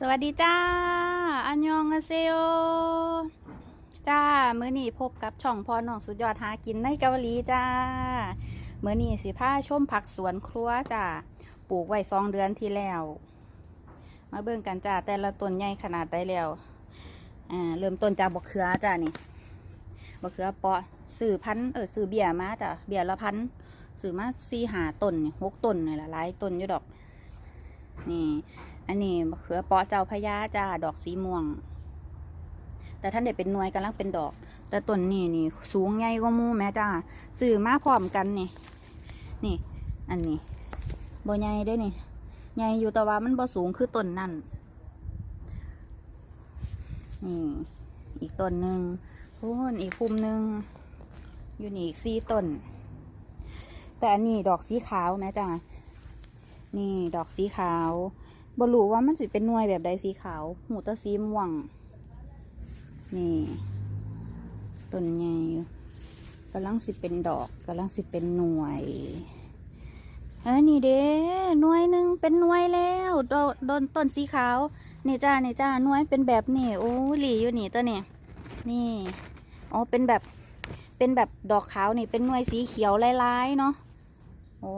สวัสดีจ้า อันยองอาเซโอจ้า มื้อนี้พบกับช่องพอน้องสุดยอดหากินในเกาหลีจ้า มื้อนี้สิพาชมผักสวนครัวจ้า ปลูกไว้สองเดือนที่แล้ว มาเบิ่งกันจ้า แต่ละต้นใหญ่ขนาดได้แล้ว อ่า เริ่มต้นจากบกเขือจ้านี่บกเขือเปาะสื่อพัน เออสื่อเบียมาจ้ะเบียละพันสื่อมาสี่หาต้นหกต้นนี่แหละหลายต้นอยู่ดอก นี่ อันนี้มะเขือเปาะเจ้าพญาจ้าดอกสีม่วง แต่ท่านเด็ดเป็นหน่วยกำลังเป็นดอก แต่ต้นนี้นี่สูงใหญ่กว่ามูแม่จ้าซื้อมาพร้อมกันนี่ นี่ อันนี้บ่ใหญ่ได้นี่ใหญ่อยู่แต่ว่ามันบ่สูงคือต้นนั่นนี่อีกต้นหนึ่งพูนอีกพุ่มหนึ่งอยู่นี่อีกสี่ต้น แต่อันนี้ดอกสีขาวแม่จ้านี่ดอกสีขาว บรูว่ามันสิเป็นหน่วยแบบใดสีขาว หูตะสีม่วง นี่ต้นใหญ่อยู่กำลังสิเป็นดอกกำลังสิเป็นหน่วยเฮ้ยนี่เด้หน่วยหนึ่งเป็นหน่วยแล้วโดนโดนต้นสีขาวนี่จ้านี่จ้าหน่วยเป็นแบบนี่โอ้หลีอยู่นี่ตัวนี่นี่อ๋อเป็นแบบเป็นแบบดอกขาวนี่เป็นหน่วยสีเขียวลายๆเนาะโอ้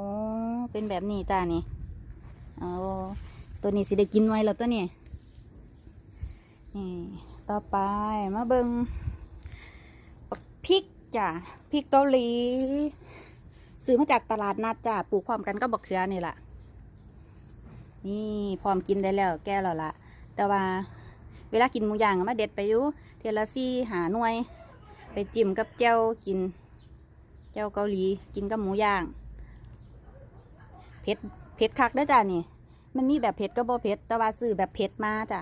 เป็นแบบนี้จ้านี่อ๋อ ตัวนี้สิได้กินไว้แล้วตัวนี้นี่ ต่อไปมาเบิงพริกจ้ะพริกเกาหลีซื้อมาจากตลาดนัดจ้ะปลูกพร้อมกันก็บักเขือนี่แหละนี่พร้อมกินได้แล้วแก่แล้วละแต่ว่าเวลากินหมูย่างมาเด็ดไปอยู่เทลซี่หาหน่วย ไปจิ้มกับเจ้ากิน เจ้าเกาหลีกินกับหมูย่างเผ็ดเผ็ดคักได้จ้ะนี่ มันมีแบบเผ็ดก็บ่เผ็ดแต่ว่าซื้อแบบเผ็ดมาจ้ะ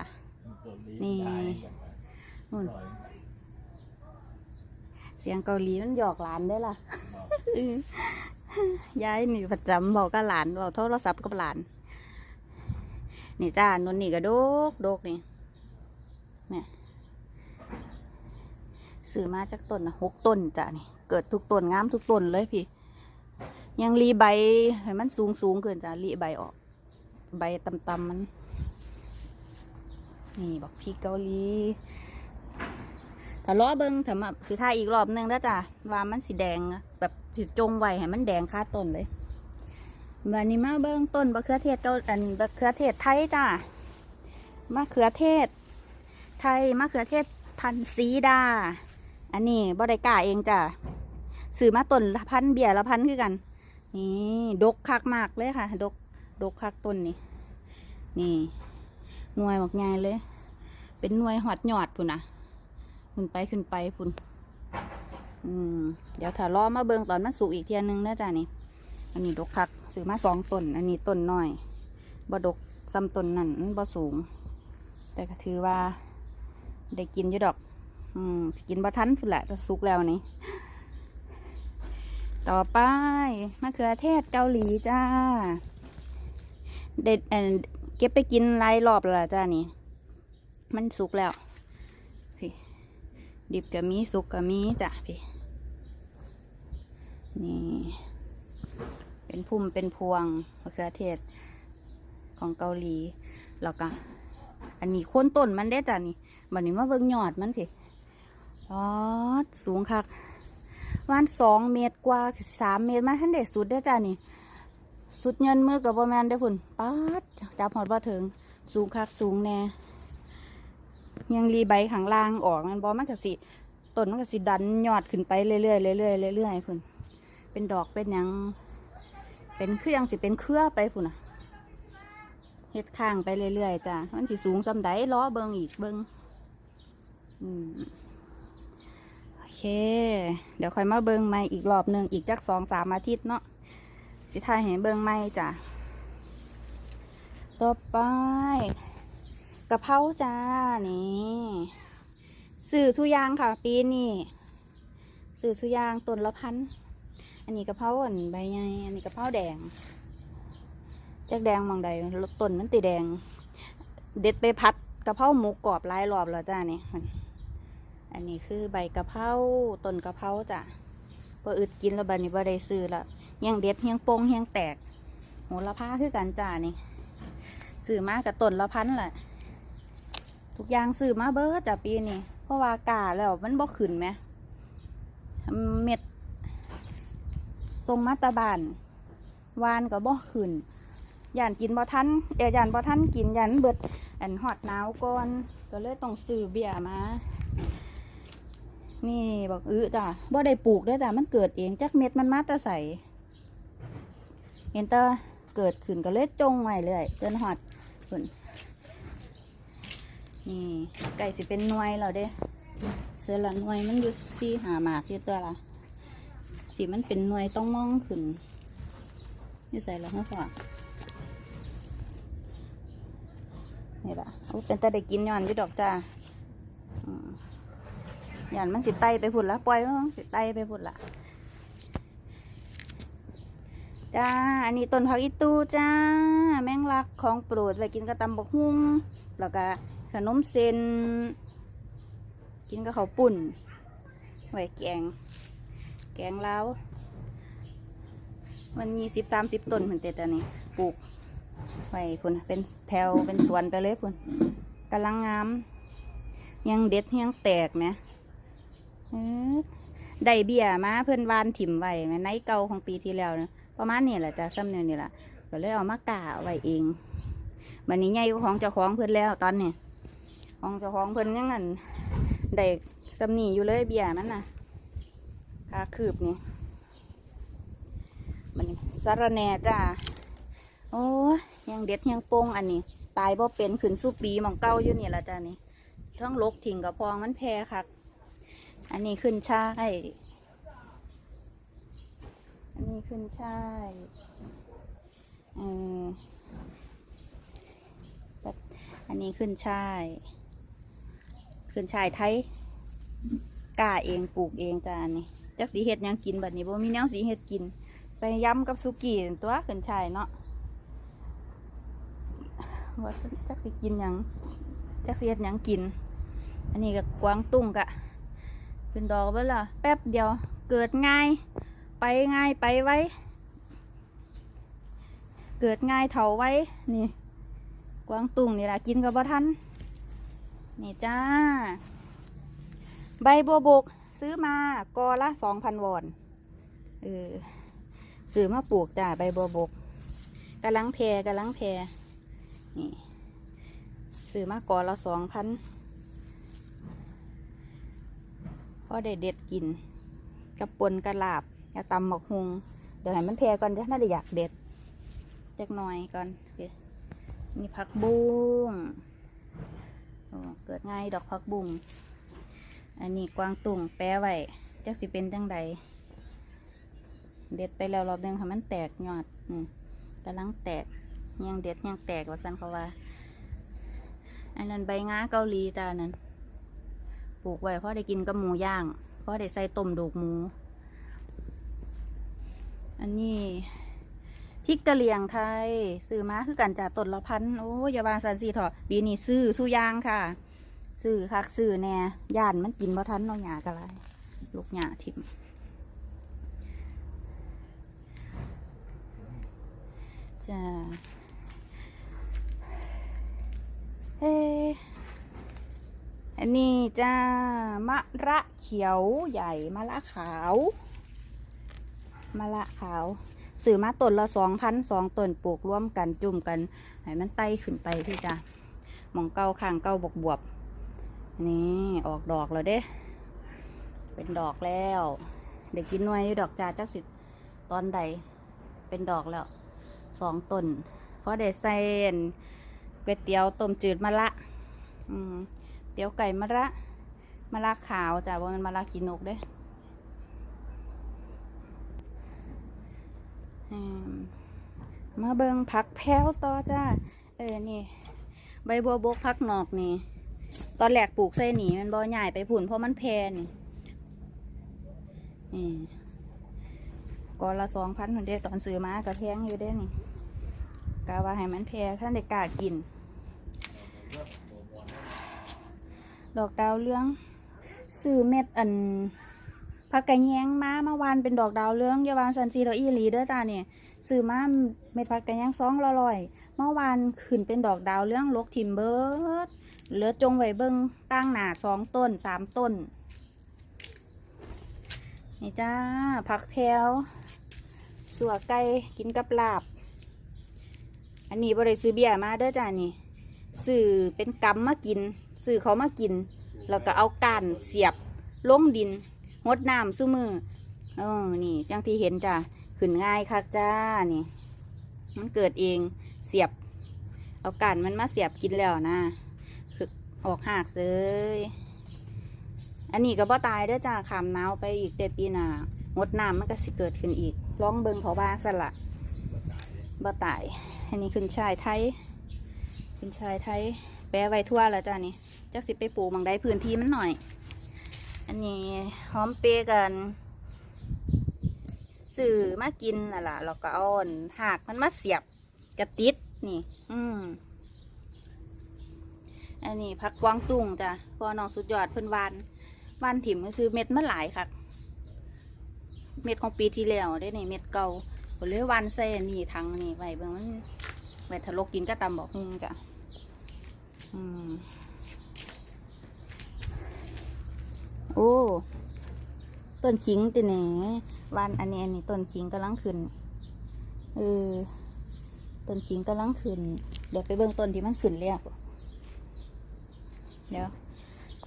นี่ นู่นเสียงเกาหลีมันหยอกหลานได้อล่ะยายนี่ประจำบอกกับหลานบอกโทรศัพท์กับหลาน นี่จ้านนนี่ก็โดกโดกนี่เนี่ยซื้อมาจากต้นนะหกต้นจ้ะนี่ เกิดทุกต้นงามทุกต้นเลยพี่ ยังรีใบให้มันสูงสูงๆเกินจ้ะรีใบออก ใบตำๆมัน นี่บอกพี่เกาหลีถ้าล้อเบิงถ้ามาสิท่าอีกรอบหนึงแล้วจ้ะว่ามันสีแดงแบบสิจงไวให้มันแดงค่าต้นเลยวันนี้มาเบิงต้นมะเขือเทศเกาอันมะเขือเทศไทยจ้ะมะเขือเทศ ไทยมะเขือเทศพันธ์ซีดา อันนี้บ่ได้กาเองจ้ะซื้อมาต้นพันเบียร์ละพันคือกัน นี่ ดกคักมากเลยค่ะ ดก ดกคักต้นนี่ นี่หน่วยบอกไงเลย เป็นหน่วยหอดหยอดพุ่นนะขึ้นไปขึ้นไปพุ่นอืมเดี๋ยวถ้ารอมาเบิงตอนมันสุกอีกเทียนึงนะจ้ะนี่ อันนี้ดกคักซื้อมาสองต้น อันนี้ต้นน้อยบดกซ้ำต้นนั่นมันบ่สูง แต่ก็ถือว่า ได้กินอยู่ดอก อืมสกินบ่ทันพุ่นแหละแต่สุกแล้วนี่ต่อไปมะเขือเทศเกาหลีจ้า เด็ดเอ่อเก็บไปกินหลายรอบแล้วล่ะจ้านี่ มันสุกแล้วพี่ดิบก็มีสุกก็มีจ้ะพี่นี่ เป็นพุ่มเป็นพวงมะเขือเทศของเกาหลีแล้วก็อันนี้โคนต้นมันได้จ้ะนี่บัดนี้มาเบิ่งยอดมันพี่อ๋อสูงคักวันสองเมตรกว่าสามเมตรมาท่านเด็ดสุดได้จ้ะนี่ สุดเงินมือกับบ่แมนได้พุ่นป๊าดจับหอดว่าถึง สูงคักสูงแน่ ยังรีใบข้างล่างออกมันบอมันก็สิต้นมันก็สิดันยอดขึ้นไปเรื่อยๆเรื่อยๆเรื่อยๆพุ่นเป็นดอกเป็นหยัง เป็นเครื่องสิเป็นเครือไปพุ่นอะเฮ็ดข้างไปเรื่อยๆจ้ะมันสิสูงสำใดล้อเบิงอีกเบิงอืมโอเค เดี๋ยวค่อยมาเบิงใหม่อีกรอบหนึ่งอีกจักสองสามอาทิตย์เนาะ สิทายให้เบิ่งไม่จ้ะต่อไปกะเพราจ้า นี่สื่อทุยางค่ะ ปีนี้สื่อทุยางต้นละพัน อันนี้กะเพราอ่อนใบใหญ่อันนี้กะเพราแดงแจกแดงมองใดต้นมันตีแดง เด็ดไปพัดกะเพราหมูกรอบลายรอบแล้วจ้านี่อันนี้คือใบกะเพราต้นกะเพราจ้ะพออึดกินแล้วบัดนี้บ่ได้ซื้อละ เฮียงเด็ดเฮียงโปงเฮียงแตกโหระพาคือกันจ้านี่ซื้อมากับต้นละพันแหละทุกอย่างซื้อมาเบิดจ้ะปีนี้เพราะว่ากาแล้วมันบ่ขึ้นไหมเม็ดทรงมาตาบานวานก็บ่ขึ้นย่านกินบ่ทันเออย่านบ่ทันกินยันเบิดอันฮอดหนาวก่อนก็เลยต้องซื้อเบียมา นี่บอกอื้อจ้ะบ่ได้ปลูกด้วยจ้ะมันเกิดเองจักเม็ดมันมาต่ใส เห็นแตาเกิดขึ้นก็เลยจงไว้เลยจนฮอดพุ่นนี่ไก่สิเป็นหน่วยแล้วเด้เสือละหน่วยมันอยู่สี่หาหมากอยู่ตัวละสิมันเป็นหน่วยต้องมองขึ้นนี่ใส่แล้วให้พ่อนี่ละโอ้เป็นแต่ได้กินย้อนอยู่ดอกจ้าย้อนมันสิไตไปพุ่นละปล่อยมันสิไตไปพุ่นละ จ้า อันนี้ต้นผักอีตูจ้า แมงลักของโปรดไว้กินกับตำบกหุ่งแล้วก็ขนมเส้นกินกับข้าวปุ่นไว้แกง แกงแล้วมันมีสิบสามสิบต้นเหมือนแต่ตอนนี้ปลูกไว้พุ่นเป็นแถวเป็นสวนไปเลยพุ่นกำลังงาม ยังเด็ดยังแตกไหมได้เบี้ยมาเพื่อนวานถิ่มไว้แม่ในเก่าของปีที่แล้วนะ ประมาณนี้แหละจ้ะซ้ำเนียนี่แหละก็เลยเอามากาไว้เองวันนี้ใหญ่ของเจ้าของเพื่อนแล้วตอนนี้ของเจ้าของเพื่อนยังนั่นได้ซ้ำนี่อยู่เลยเบี้ยมันน่ะคาคืบนี่มันนี้สารแน่จ้าโอ้ยังเด็ดยังโป่งอันนี้ ตายบ่เป็นขึ้นสู้ปีมองเก้าอยู่นี่ละจ้านี่ท้องลกถิ่งกับพองมันแพรคักอันนี้ขึ้นช่ายอั นนี้ขึ้นช่ายอันนี้ขึ้นช่ายขึ้นช่ายไทยกล้าเองปลูกเองจ้านี่จักสีเห็ดยังกินแบบนี้บ่มีแนวสีเห็ดกินใส่ยำกับสุกี้ตัวขึ้นช่ายเนาะว่าจักสิกินยังจักสิเฮ็ดยังกิน อันนี้ก็กวางตุ้งกะขึ้นดอกเบิ่ล่ะแป๊บเดียวเกิดง่าย ไปง่ายไปไว้ เกิดง่ายเถาไว้ นี่ กวางตุ้งนี่ละกินกับบ่ทัน นี่จ้า ใบบัวบกซื้อมากอละสองพันวอนเออซื้อมาปลูกจ้าใบบัวบกกำลังแพรกำลังแพรนี่ซื้อมาก่อละสองพันพอได้เด็ดกินกับปนกระลาบ กระตำหมกฮุงเดี๋ยวให้มันแพร่ก่อนจะน่าจะอยากเด็ดจักหน่อยก่อนนี่ผักบุ้งเกิดง่ายดอกผักบุ้งอันนี้กวางตุ่งแปะไว้จักสิเป็นจังใดเด็ดไปแล้วรอบหนึงค่ะมันแตกยอดอืมกำลังแตกยังเด็ดยังแตกว่าสันเขาว่า อันนั้นใบง้าเกาหลีตานั้น ปลูกไว้เพราะได้กินกับหมูย่าง เพราะได้ใส่ต้มดูกหมู อันนี้พริกกะเหรี่ยงไทย ซื้อมาคือกันจากต้นละพันโอ้ยยาบาสันสีถอะปีนี้ซื้อสู้ยางค่ะ ซื้อคักซื้อแน่ย่านมันกินบ่ทันเนาะหยากะไรลูกหยาทิมจ้าเฮ้อันนี้จ้ามะระเขียวใหญ่มะระขาว มะระขาวซื้อมาต้นละสองพันสองต้นปลูกร่วมกันจุ่มกันให้มันไต่ขึ้นไปพี่จ้าหมองเก้าข้างเก้าบวกบวบนี่ออกดอกแล้วเด้ เป็นดอกแล้วเด็กกินหน่วยอยู่ดอกจ้าจักสิตอนใด เป็นดอกแล้วสองต้นเพราะได้ใส่อั่ก๋วยเตี๋ยวต้มจืดมะละอืมเตี๋ยวไก่มะละมะละขาวจ้ะว่ามันมะละกินนกเด้ มาเบิงผักแพ้วต่อจ้า เออ นี่ ใบบัวบกผักนอกนี่ ตอนแรกปลูกใส่หนีมันบ่ใหญ่ไปผุนเพราะมันแพนี่นี่กอละสองพันคนเด้ตอนซื้อมาก็แพงอยู่เด้นี่กะว่าให้มันแพท่านได้กล้ากิน ดอกดาวเรืองซื้อเม็ดอัน ผักกระแยงมาเมื่อวานเป็นดอกดาวเรืองยาวานซันซีโรอีหลีเด้อตาเนี่ยซื้อมาเม็ดผักกระแยงสองละร้อยเมื่อวานขึ้นเป็นดอกดาวเรืองลกทิมเบิร์ดเหลือจงไว้เบิ้งตั้งหนาสองต้นสามต้น นี่จ้าผักแพรวสัวไก่กินกับลาบ อันนี้บริซื้อเบียร์มาเด้อจ้านี่ซื้อเป็นกำมากินซื้อเขามากิน แล้วก็เอาก้านเสียบลงดิน หดน้ำสู้มือเออนี่จังที่เห็นจ้ะขึ้นง่ายคักจ้านี่ มันเกิดเองเสียบ เอากานมันมาเสียบกินแล้วนะคือออกหักเลยอันนี้ก็บ่ตายเด้อจ้าขามหนาวไปอีกเดปีหน้างดน้ำมันก็สิเกิดขึ้นอีกลองเบิงเขาบ้าสละบ่ตาย อันนี้ขึ้นชายไทยขึ้นชายไทย แปะไว้ทั่วแล้วจ้านี่จักสิไปปลูกบางได้พื้นที่มันหน่อย อันนี้หอมเปรย์กันสื่อมากินน่ะล่ะแล้วก็อาอันหากมันมาเสียบกระติดนี่ อืมอันนี้ผักกวางตุ้งจ้ะพอน้องสุดยอดเพิ่นวานวานถิ่มก็ซื้อเม็ดมันหลายค่ะ เม็ดของปีที่แล้วได้นี่เม็ดเก่าก็เลยวานใส่อันนี่ทั้งนี่ไว้เบิ่งมันไว้ทะลกกินก็ตำบอกฮุงจ้ะอืม โอ้ ต้นขิงติแหนวันอันนี้อันนี้ต้นขิงกำลังขึ้น เออ ต้นขิงกำลังขึ้น เดี๋ยวไปเบิ่งต้นที่มันขึ้นแล้วเดี๋ยว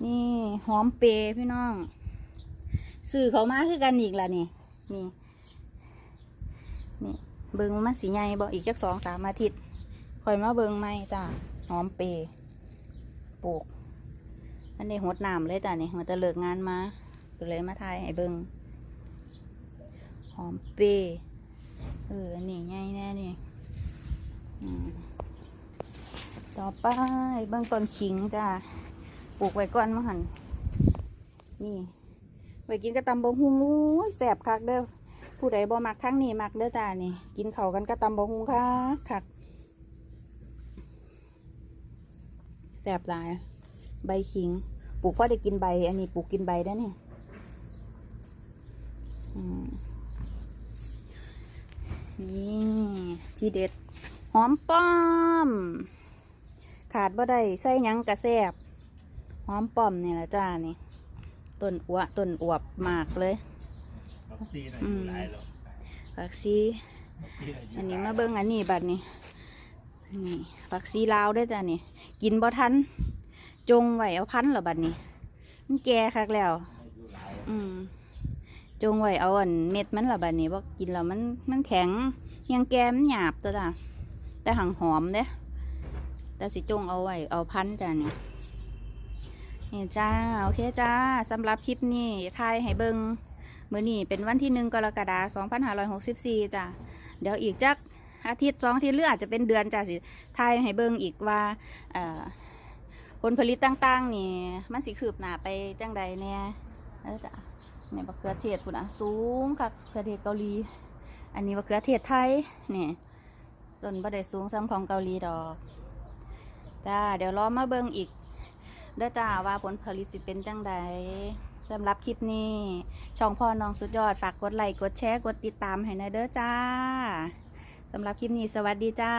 นี่หอมเปรย์พี่น้อง สื่อเขามาคือกันอีกล่ะนี่ นี่ นี่ เบิงมันสีใหญ่บอกอีกจักสองสามอาทิตย์คอยมาเบิงไม่จ้าหอมเปรย์ปลูก อันนี้หดน้ำเลยจ้ะนี่มันจะเลิกงานมาก็เลยมาทายให้เบิงหอมเปรย์เอออันนี้ใหญ่แน่นี่ต่อไปเบื้องต้นขิงจ้าปลูกไว้ก่อนมาหันนี่ไว้กินกระตำบงฮูแสบคักเด้อผู้ใดบ่มักทั้งนี้มักเด้อจ้านี่ กินเขากันกระตำบงฮูคักคักแสบหลาย ใบขิง ปลูกพ่อได้กินใบ อันนี้ปลูกกินใบได้เนี่ยอืมนี่ที่เด็ด หอมป้อม ขาดบ่ได้ใส่หยังกระแซบหอมป้อมเนี่ยละจ้านี่ต้นอัวต้นอวบมากเลยวัคซีนอือายุมหลายแล้วผักซีวัคซีนอายุอันนี้หลมายเบิ้งอันนี้บัดนี้นี่ผักซีลาวได้อจ้ะนี่ กินบ่ทัน จงไว้เอาพันหรอบัดนี้ มันแก่คักแล้ว อืม จงไว้เอาอันเม็ดมันละบัดนี้บ่ากินแล้วมันมันแข็งยังแกมันหยาบตัวจ้ะแต่หังหอมเด้แต่สิจงเอาไว้เอาพันจ้ะเนี่นี่จ้าโอเคจ้าสำหรับคลิปนี้ทายให้เบิงมือนี้เป็นวันที่หนึ่งกรกฎาคม2564จ้ะเดี๋ยวอีกจักอาทิตย์สองอาทิตย์หรืออาจจะเป็นเดือนจ้ะสิทายให้เบิงอีกว่าอ ผลผลิตต่าง ๆ นี่ มันสิคืบหน้าไปจังใดแน่เออจ้ะเนี่ยมะเขือเทศพุ่นอะสูงคักมะเขือเทศเกาหลี อันนี้มะเขือเทศไทยเนี่ยต้นบ่ได้สูงซ้ำของเกาหลีดอกจ้าเดี๋ยวรอมาเบิ่งอีกเด้อจ้าว่าผลผลิตสิเป็นจังใดสำหรับคลิปนี้ ช่องพ่อน้องสุดยอดฝากกดไลค์กดแชร์กดติดตามให้หนะเด้อจ้าสำหรับคลิปนี้สวัสดีจ้า